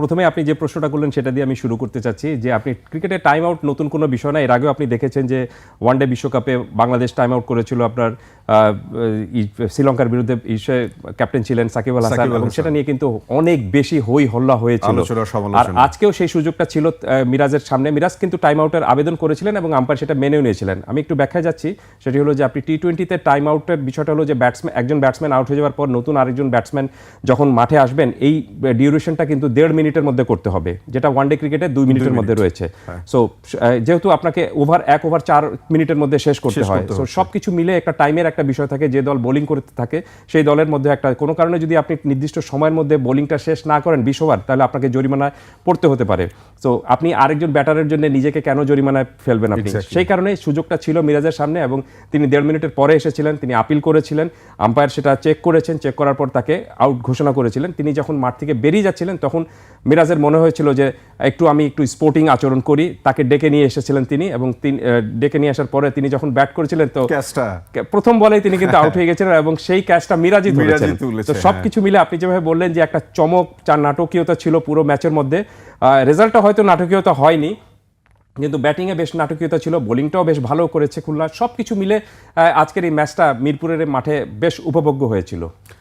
প্রথমে আপনি যে প্রশ্নটা করলেন সেটা দিয়ে আমি শুরু করতে চাচ্ছি যে আপনি ক্রিকেটে টাইম আউট নতুন কোনো বিষয় না এর আগেও আপনি দেখেছেন যে ওয়ানডে বিশ্বকাপে বাংলাদেশ টাইম আউট করেছিল আপনার শ্রীলঙ্কার বিরুদ্ধে ক্যাপ্টেন ছিলেন সাকিব আল হাসান এবং সেটা নিয়ে কিন্তু অনেক বেশি হই হল্লা হয়েছিল। আর আজকেও সেই সুযোগটা ছিল মিরাজের সামনে। মিরাজ কিন্তু টাইম আউটের আবেদন করেছিলেন এবং আম্পায়ার সেটা মেনেও নিয়েছিলেন। আমি একটু ব্যাখ্যা যাচ্ছি সেটি হলো যে আপনি টি টোয়েন্টিতে টাইম আউটের বিষয়টা হলো যে ব্যাটসম্যান একজন ব্যাটসম্যান আউট হয়ে যাওয়ার পর নতুন আরেকজন ব্যাটসম্যান যখন মাঠে আসবেন এই ডিউরেশনটা কিন্তু দেড় মিনিটের মধ্যে করতে হবে যেটা ওয়ানডে ক্রিকেটে দুই মিনিটের মধ্যে রয়েছে। হ্যাঁ। সো যেহেতু আপনাকে ওভার এক ওভার চার মিনিটের মধ্যে শেষ করতে হয় সো হচ্ছে। সবকিছু মিলে একটা টাইমের একটা বিষয় থাকে যে দল বোলিং করতে থাকে সেই দলের মধ্যে একটা কোনো কারণে যদি আপনি নির্দিষ্ট সময়ের মধ্যে বোলিংটা শেষ না করেন বিশ ওভার তাহলে আপনাকে জরিমানায় পড়তে হতে পারে। তো আপনি আরেকজন ব্যাটারের জন্য নিজেকে কেন জরিমানায় ফেলবেন আপনি? সেই কারণে সুযোগটা ছিল মিরাজের সামনে এবং তিনি দেড় মিনিটের পরে এসেছিলেন তিনি আপিল করেছিলেন আম্পায়ার সেটা চেক করেছেন চেক করার পর তাকে আউট ঘোষণা করেছিলেন। তিনি যখন মাঠ থেকে বেরিয়ে যাচ্ছিলেন তখন মিরাজের মনে হয়েছিল যে একটু আমি একটু স্পোর্টিং আচরণ করি তাকে ডেকে নিয়ে এসেছিলেন তিনি এবং তিনি ডেকে নিয়ে আসার পরে তিনি যখন ব্যাট করেছিলেন তো প্রথম বলেই তিনি কিন্তু আউট হয়ে গেছিলেন এবং সেই ক্যাচটা মিরাজই তুলেছেন। তো হ্যাঁ। সবকিছু মিলে আপনি যেভাবে বললেন যে একটা চমক চার নাটকীয়তা ছিল পুরো ম্যাচের মধ্যে রেজাল্টটা হয়তো নাটকীয়তা হয়নি কিন্তু ব্যাটিংয়ে বেশ নাটকীয়তা ছিল বোলিংটাও বেশ ভালো করেছে খুলনা। সব কিছু মিলে আজকের এই ম্যাচটা মিরপুরের মাঠে বেশ উপভোগ্য হয়েছিল।